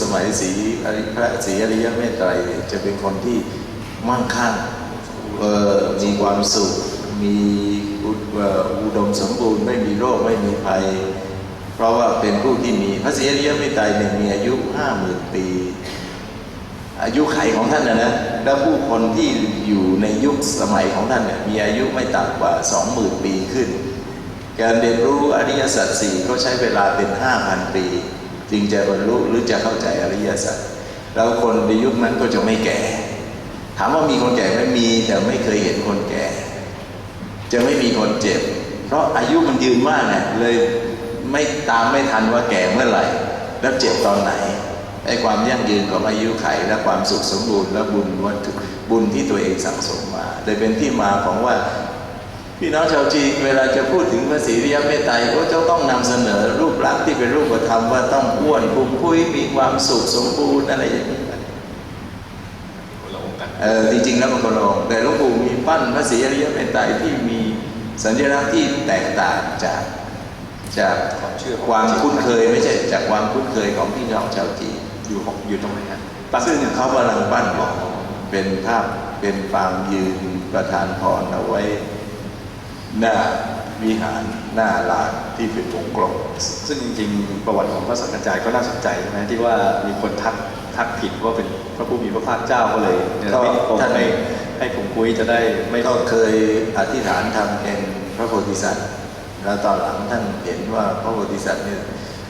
สมัยศรีอริพระศรีอริยเมตไตรเนี่ยจะเป็นคนที่มั่งคั่งเอ่อมีความสุข มีอุดเอ่ออุดมสมบูรณ์ ไม่มีโรค ไม่มีภัย เพราะว่าเป็นผู้ที่มีพระศรีอริยเมตไตรเนี่ยมีอายุห้าหมื่นปี อายุไขของท่านนะนะแล้วผู้คนที่อยู่ในยุคสมัยของท่านเนี่ยมีอายุไม่ต่ำกว่าสองหมื่นปีขึ้น การเรียนรู้อริยสัจสี่ก็ใช้เวลาเป็นห้าพันปี จึงจะบรรลุหรือจะเข้าใจอริยสัจแล้วคนในยุคนั้นก็จะไม่แก่ ถามว่ามีคนแก่ไหม่มีแต่ไม่เคยเห็นคนแก่ จะไม่มีคนเจ็บ เพราะอายุมันยืนมากเนี่ยเลยไม่ตามไม่ทันว่าแก่เมื่อไหร่ แล้วเจ็บตอนไหนไอ้ความยั่งยืนของอายุไขและความสุขสมบูรณ์และบุญวัตถุบุญที่ตัวเองสั่งสมมาเลยเป็นที่มาของว่า พี่น้องชาวจีนเวลาจะพูดถึงพระศรีริยเมตไตรก็จะต้องนำเสนอรูปลักษณ์ที่เป็นรูปธรรมว่าต้องอ้วนพุงพุ้ยมีความสุขสมบูรณ์อะไรอย่างนี้คนละองค์กันเออจริงๆแล้วมันก็ลงแต่หลวงปู่มีปั้นพระศรีอริยเมตไตรที่มีสัญลักษณ์ที่แตกต่างจากจากความเชื่อของความคุ้นเคยไม่ใช่จากความคุ้นเคยของพี่น้องชาวจีนอยู่ของอยู่ตรงไหนฮะซึ่งเขากำลังปั้นอยู่เป็นภาพเป็นฟางยืนประธานพรเอาไว้ หน้าวิหารหน้าลานที่เป็นวงกลมซึ่งจริงๆ ประวัติของพระสังฆจายก็น่าสนใจใช่ไหมที่ว่ามีคนทักทักผิดว่าเป็นพระผู้มีพระภาคเจ้าก็เลยเนรมิตองค์ให้ให้ผงกุ้ยจะได้ไม่ก็เคยอธิษฐานทำเป็นพระโพธิสัตว์แล้วตอนหลังท่านเห็นว่าพระโพธิสัตว์เนี่ย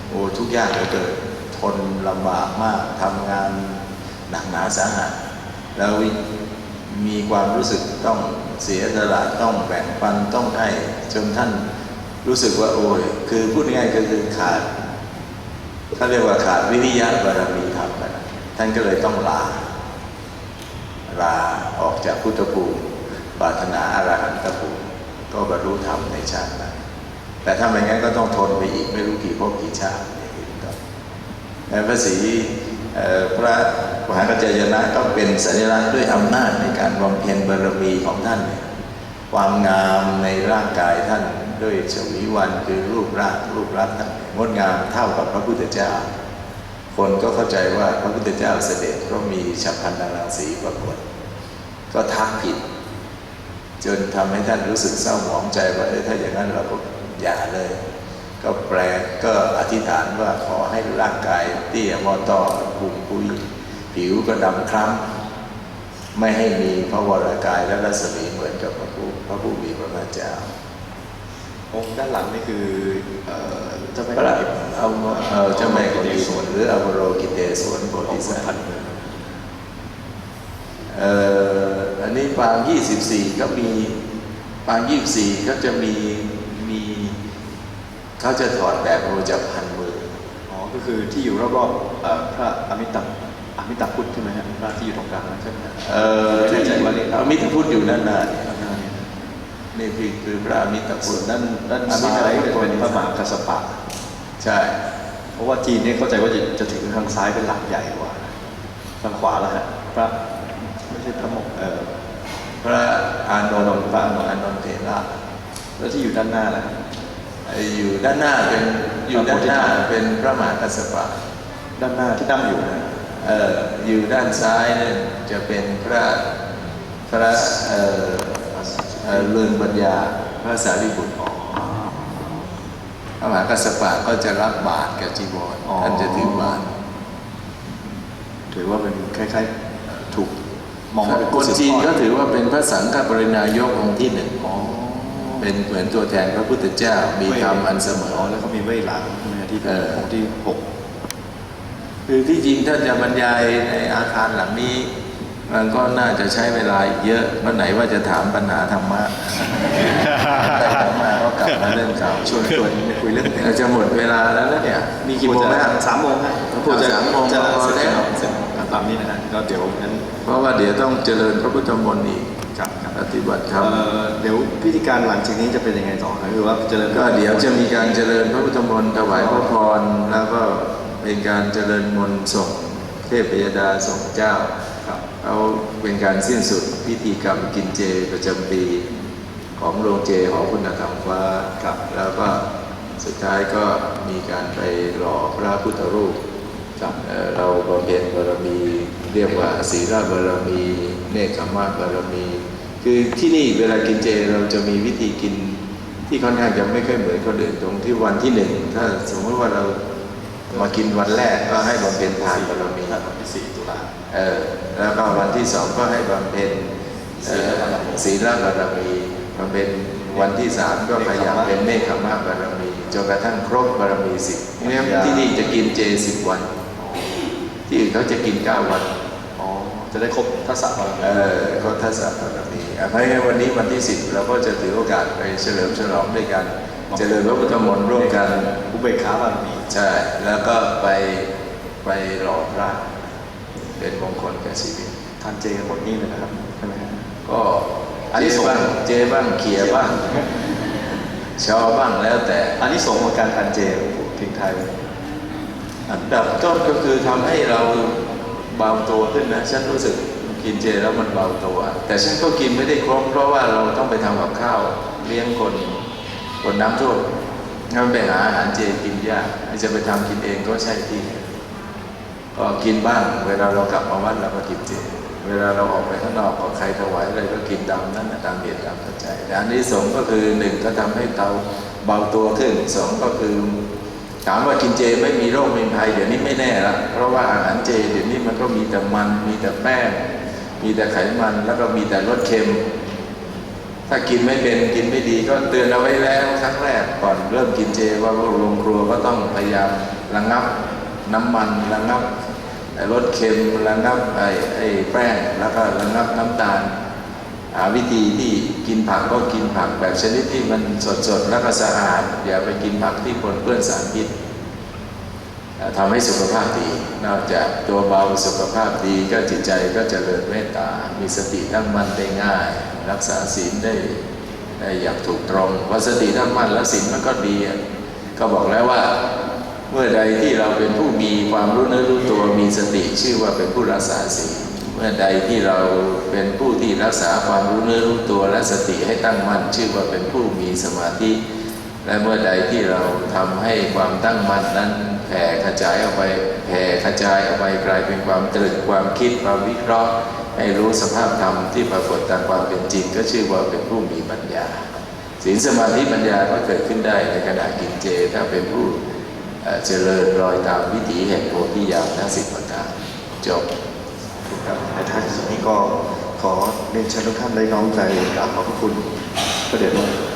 โอ้ทุกอย่างเหลือเกินทนลำบากมากทำงานหนักหนาสาหัสแล้ว มีความรู้สึกต้องเสียสละต้องแบ่งปันต้องให้จนท่านรู้สึกว่าโอ้ยคือพูดง่ายๆก็คือขาดเขาเรียกว่าขาดวิริยะบารมีธรรมนะท่านก็เลยต้องลา ลาออกจากพุทธภูมิปรารถนาอรหันตภูมิก็บรรลุธรรมในชาตินั้นแต่ถ้าไม่งั้นก็ต้องทนไปอีกไม่รู้กี่ภพกี่ชาติอย่างนี้เป็นต้นพระศรี พระมหากัจจายนะก็เป็นสัญลักษณ์ด้วยอำนาจในการบำเพ็ญบารมีของท่าน ความงามในร่างกายท่านด้วยชวีวันคือรูปร่างรูปรักษณ์ท่านงดงามเท่ากับพระพุทธเจ้า คนก็เข้าใจว่าพระพุทธเจ้าเสด็จเพราะมีฉับพันดาราศีปรากฏ ก็ทักผิด จนทำให้ท่านรู้สึกเศร้าหมองใจว่าเออถ้าอย่างนั้นเราก็อย่าเลย ก็แปลก็อธิษฐานว่าขอให้ร่างกายเตี้ยมอต่อบุงปุยผิวก็ดำคล้ำไม่ให้มีพระวรากายและรัศมีเหมือนกับพระผู้พระผู้มีพระภาคเจ้าองค์ด้านหลังนี่คือเอ่อเจ้าแม่พระกวนอิมเอาเอาเจ้าแม่กวนอิสมวนหรืออวโรกิเตศวนโพของธิคุสัณตว์พันเมืองเอ่ออันนี้ปาง 24 ก็มีปาง 24 ก็จะมีมี เขาจะถอดแบบโอจากพันมือ อ๋อ ก็คือที่อยู่รอบๆเอ่อพระอมิตาอมิตาพุทธใช่ไหมฮะพระที่อยู่ตรงกลางนั้นใช่ไหมฮะเอ่อไม่ที่แน่ใจว่าเรียกอมิตรพุทธอยู่ด้านหน้าเนี่ยข้างหน้าเนี่ยนะนี่คือคือพระอมิตรพุส่ทวนธด้านด้านอมิตซ้ายรจะพุทธเป็นพระมหากัสสปะ ใช่ เพราะว่าจีนเนี่ยเข้าใจว่าจะจะถือทางซ้ายเป็นหลักใหญ่กว่า ทางขวาแล้วฮะพระไม่ใช่พระมงเอ่อพระอานนท์พระอานนท์เถระแล้วที่อยู่ด้านหน้าล่ะไอ้อยู่ด้านหน้าเป็นอยู่ด้านหน้าเป็นพระมหากัสสปะด้านหน้าที่นั่งอยู่นะเอ่ออยู่ด้านซ้ายเนี่ยจะเป็นพระพระเอ่อเอ่อเรือนปัญญาพระสารีบุตรพระมหากัสสปะก็จะรับบาตรกับจีวรท่านจะถือบาตรถือว่าเป็นคล้ายๆเอ่อถูกมองว่าเป็นคผู้นสืบจีนทอดก็ถือว่าเป็นพระสังฆปรินายกองค์ที่หนึ่งอ๋อ เป็นเหมือนตัวแทนพระพุทธเจ้ามีธรรมอันเสมออ๋อแล้วก็มีเว่ยหลังใช่ไหมฮะที่เป็นเออองค์ที่หกคือที่จริงท่านจะบรรยายในอาคารหลังนี้ มันก็น่าจะใช้เวลาอีกเยอะเมื่อไหนว่าจะถามปัญหาธรรมะไปถามมาก็กลับมาเรื่องเก่าชวนชวนคุยเรื่องเราจะหมดเวลาแล้วนะเนี่ยมีกี่โมงแล้วสามโมงฮะพูดจะสามโมงจะพอเสร็จแล้วเสร็จตามนี้นะฮะก็เดี๋ยวงั้นเพราะว่าเดี๋ยวต้องเจริญพระพุทธมนต์อีก ครับครับปฏิบัติธรรมเอ่อเดี๋ยวพิธีการหลังจากนี้จะเป็นยังไงต่อครับคือว่าเจริญก็เดี๋ยวจะมีการเจริญพระพุทธมนต์ถวายพระพร แล้วก็เป็นการเจริญมนต์ส่งเทพยดาส่งเจ้าครับเอาเป็นการสิ้นสุดพิธีกรรมกินเจประจำปีของโรงเจหอคุณธรรมฟ้าครับแล้วก็สุดท้ายก็มีการไปหล่อพระพุทธรูปครับ เอ่อเราบำเพ็ญบารมี เรียกว่าศีลบารมี เนคขมะบารมี คือที่นี่เวลากินเจเราจะมีวิธีกินที่ค่อนข้างจะไม่ค่อยเหมือนคนอื่นตรงที่วันที่หนึ่งถ้าสมมติว่าเรามากินวันแรกก็ให้บำเพ็ญทานบารมีวันที่สี่ตุลาเออแล้วก็วันที่สองก็ให้บำเพ็ญเอ่อศีลบารมีบำเพ็ญวันที่สามก็พยายามเป็นเนคขมะบารมีจนกระทั่งครบบารมีสิบเนี่ยที่นี่จะกินเจสิบวัน ที่อื่นเขาจะกินเก้าวันอ๋อจะได้ครบทักษะบารมีเออก็ทัศน์บารมีอะเพราะงั้นวันนี้วันที่สิบเราก็จะถือโอกาสไปเฉลิมฉลองด้วยกัน เจริญพระพุทธมนต์ร่วมกันอุเบกขาบารมีใช่แล้วก็ไปไปหล่อพระเป็นมงคลแก่ชีวิตทานเจหมดนี่เลยนะครับใช่ไหมฮะก็อันนี้เจส่งบ้างเจบ้างเขียบ้างชอบ้างแล้วแต่อันนี้ส่งส์ของการทานเจหลวงปู่ทิ้งท้ายไว้ อันดับต้นก็คือทำให้เราเบาตัวขึ้นนะฉันรู้สึกกินเจแล้วมันเบาตัว แต่ฉันก็กินไม่ได้ครบเพราะว่าเราต้องไปทำกับข้าวเลี้ยงคนคนน้ำท่วมงั้นไปหาอาหารเจกินยากจะไปทำกินเองก็ใช่ที่ก็กินบ้าง เวลาเรากลับมาวัดเราก็กินเจเวลาเราออกไปข้างนอกก็ใครถวายอะไรก็กินตามนั้นตามเหตุตามปัจจัยแต่อันนี้สงก็คือหนึ่งก็ทำให้เราเบาตัวขึ้นสองก็คือ ถามว่ากินเจไม่มีโรคมีภัยเดี๋ยวนี้ไม่แน่ละเพราะว่าอาหารเจเดี๋ยวนี้มันก็มีแต่มันมีแต่แป้งมีแต่ไขมันแล้วก็มีแต่รสเค็ม ถ้ากินไม่เป็นกินไม่ดีก็เตือนเอาไว้แล้วครั้งแรกก่อนเริ่มกินเจว่าโรงครัวก็ต้องพยายามระงับน้ำมันระงับรสเค็มระงับไอ้ไอ้แป้งแล้วก็ระงับน้ำตาล หาวิธีที่กินผักก็กินผักแบบชนิดที่มันสดๆแล้วก็สะอาดอย่าไปกินผักที่ปนเปื้อนสารพิษทำให้สุขภาพดี นอกจากตัวเบาสุขภาพดีก็จิตใจก็เจริญเมตตา มีสติตั้งมั่นได้ง่าย รักษาศีลได้ได้อย่างถูกตรงเพราะสติตั้งมั่นแล้วศีลมันก็ดี ก็บอกแล้วว่าเมื่อใดที่เราเป็นผู้มีความรู้เนื้อรู้ตัวมีสติชื่อว่าเป็นผู้รักษาศีล เมื่อใดที่เราเป็นผู้ที่รักษาความรู้เนื้อรู้ตัวและสติให้ตั้งมั่น ชื่อว่าเป็นผู้มีสมาธิ และเมื่อใดที่เราทำให้ความตั้งมั่นนั้นแผ่ขจายออกไปแผ่ขจายออกไปกลายเป็นความตรึกความคิดความวิเคราะห์ ให้รู้สภาพธรรมที่ปรากฏตามความเป็นจริง ก็ชื่อว่าเป็นผู้มีปัญญาศีลสมาธิปัญญาก็เกิดขึ้นได้ในขณะกินเจ ถ้าเป็นผู้เอ่อเจริญรอยตามวิถีแห่งโพธิญาณทั้งสิบประการจบ ครับในท้ายที่สุดนี้ก็ขอเรียนเชิญทุกท่านได้น้อมใจกราบขอบพระคุณพระเดช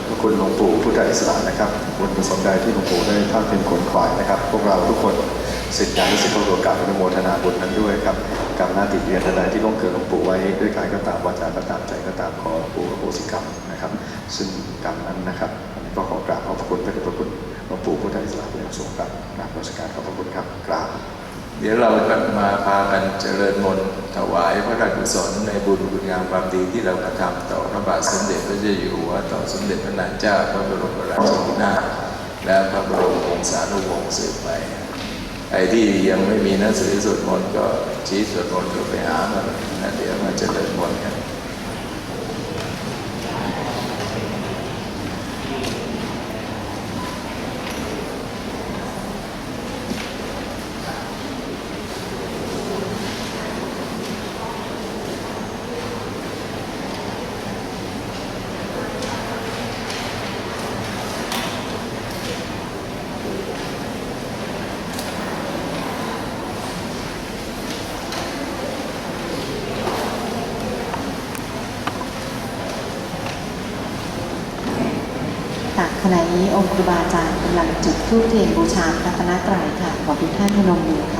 พระคุณหลวงปู่พุทธอิสระนะครับบุญกุศลใดที่หลวงปู่ได้ท่านเป็นคนขวายนะครับ พวกเราทุกคนสิทธิ์การสิทธิ์พวกเรากราบอนุโมทนาบุญนั้นด้วยครับกรรมหน้าติดเรียนใดที่ล่วงเกินหลวงปู่ไว้ด้วยกายก็ตามวาจาก็ตามใจก็ตามขอปู่อโหสิกรรมนะครับ ซึ่งกรรมนั้นนะครับก็ขอกราบขอบพระคุณพระเดชพระคุณหลวงปู่พุทธอิสระเป็นอย่างสูงครับกราบนมัสการขอบพระคุณครับกราบ เดี๋ยวเราก็มาพากันเจริญมนต์ถวายพระราชกุศลในบุญคุณงามความดีที่เรากระทำต่อพระบาทสมเด็จพระเจ้าอยู่หัวต่อสมเด็จพระนางเจ้าพระบรมราชินีนาถและพระบรมวงศานุวงศ์สืบไปไอ้ที่ยังไม่มีหนังสือสวดมนต์ก็ชี้สวดมนต์ก็ไปหามาแล้วเดี๋ยวมาเจริญมนต์กัน รูบาอาจารย์กำลังจุดธูปเทียนบูชาพระคณะไตรค่ะขอทุกท่านพนมมือค่ะ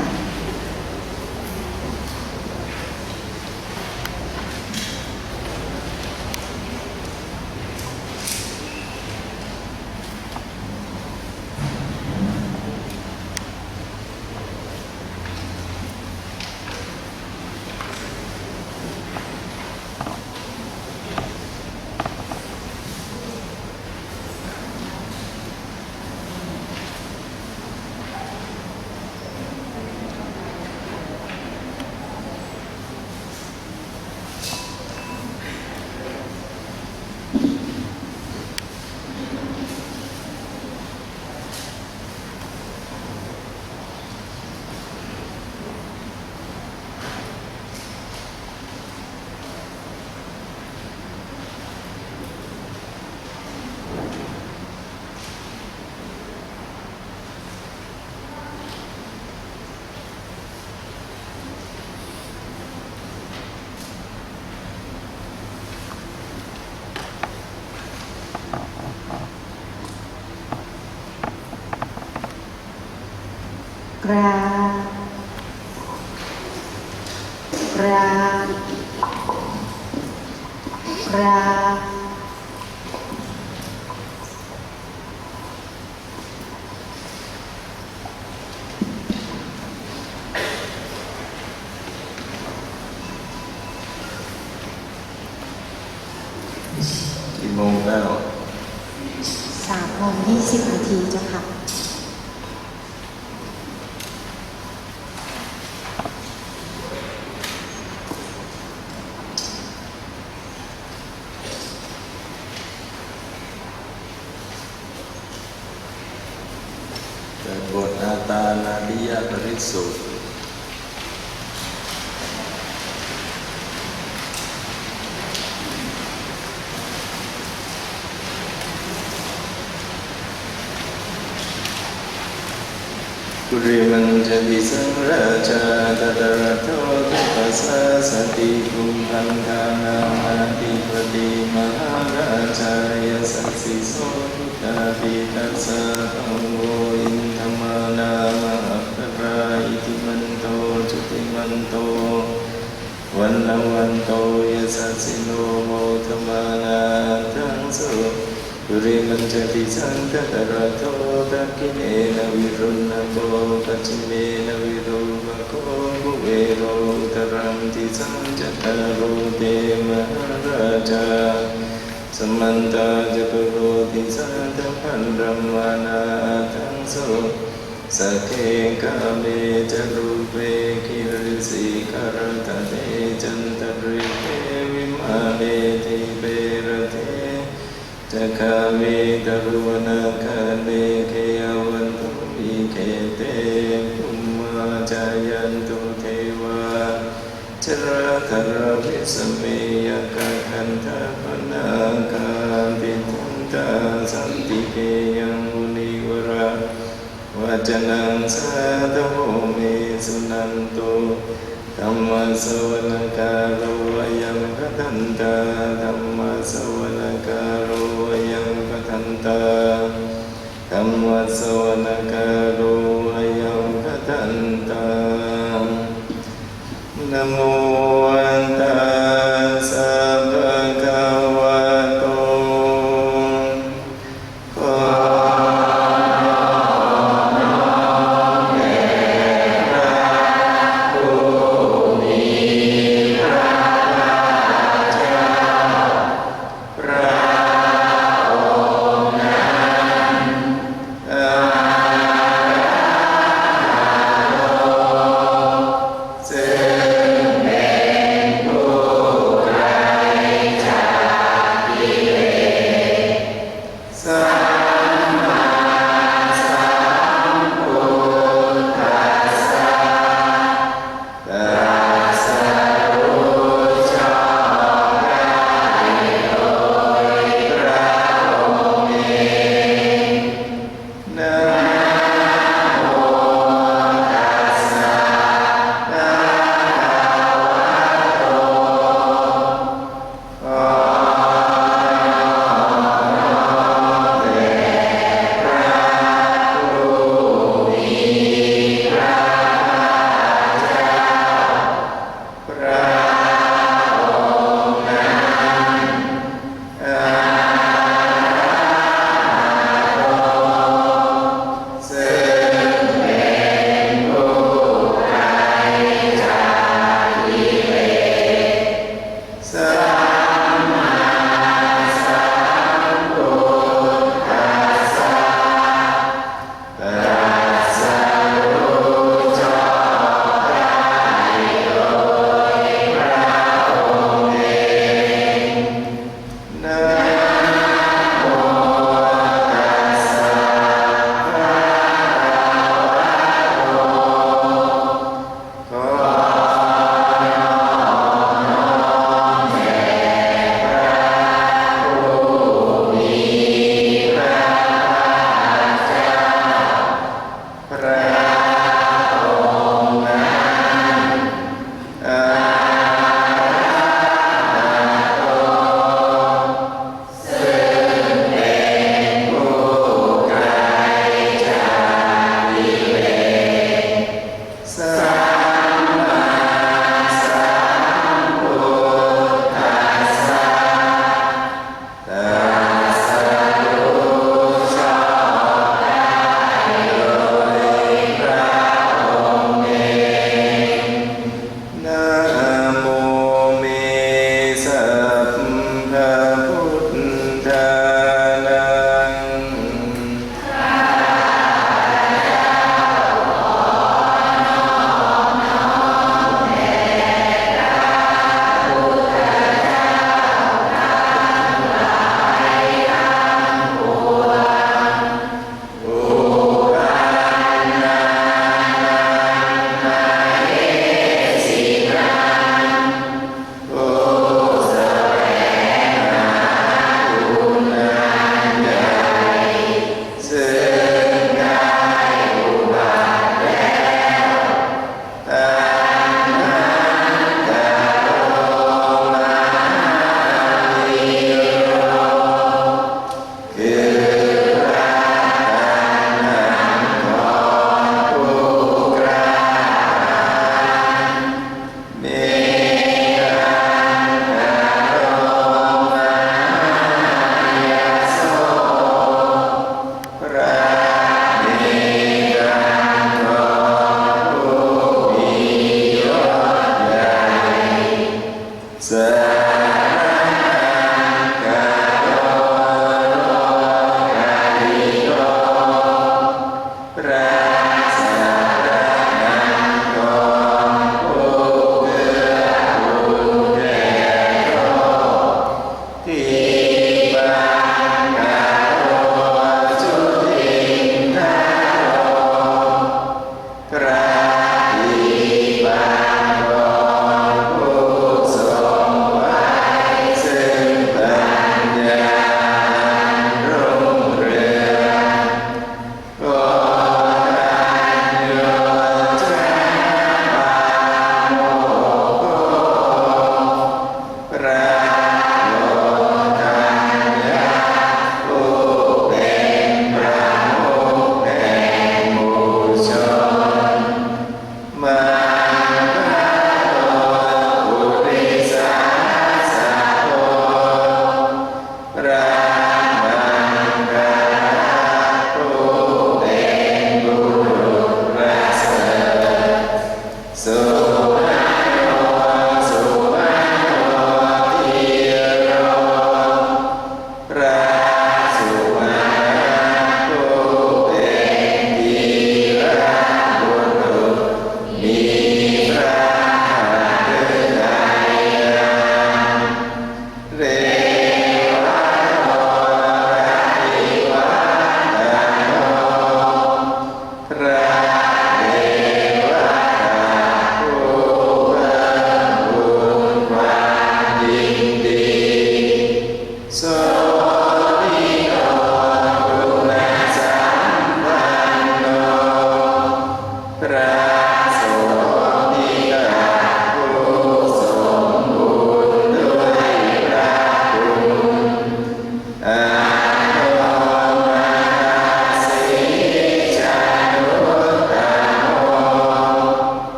รารารากี่โมงแล้ว สามโมงยี่สิบนาทีเจ้าค่ะ เกิดบทอาตา นาดิยปริสุทธิ์กุริมันจะวิสังราชาตตระโทตุปัสสะสติภูมิพันธานานาติปติมหาราชายสัสสิโสตาปิตัสสะตังโวอินธรรมานา จุติมันโตวันนวันโตยสัสสิโนโมธมานาทังสุปุริมันจติสังตตระโทตักขิเนนวิรุณโกปัจจิเมนวิรุณโกภุเวโรตรัมติสังจตโรเตมหาราชาสมันตาจะปโรติสันตพันรัมานาทังโส สักเคกาเมจรูเปกิริสิกรตเตจันตริเทวิมาเนติเปรเทจะคาเมตรุวนาคาเนเคยวันตุมิเคเตภุมมาจายันตุเทวาชราธรวิสเมยกคันธปนาคาติทันตาสันติเกยัง วัจนังสาธโมเมสุนันโตธรรมสวนกาโลยังกทันตาธรรมสวนกาโลยังกทันตาธรรมสวนกาโลยังกทันตานโม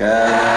Kan.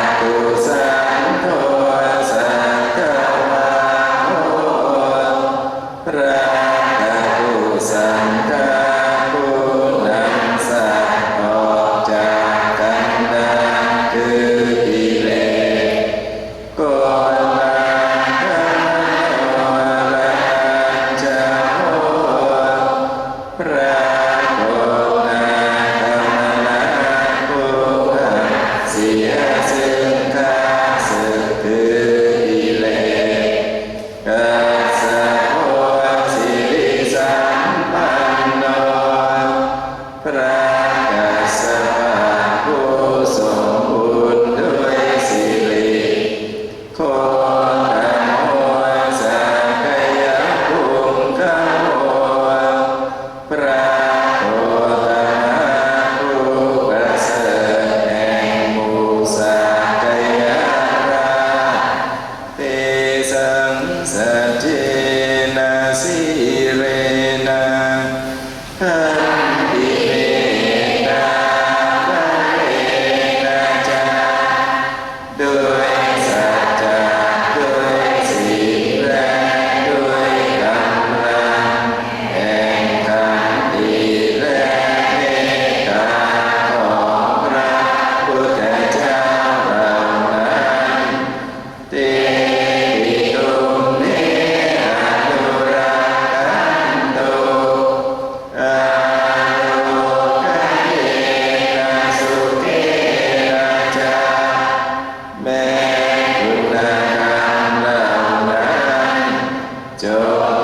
Noah.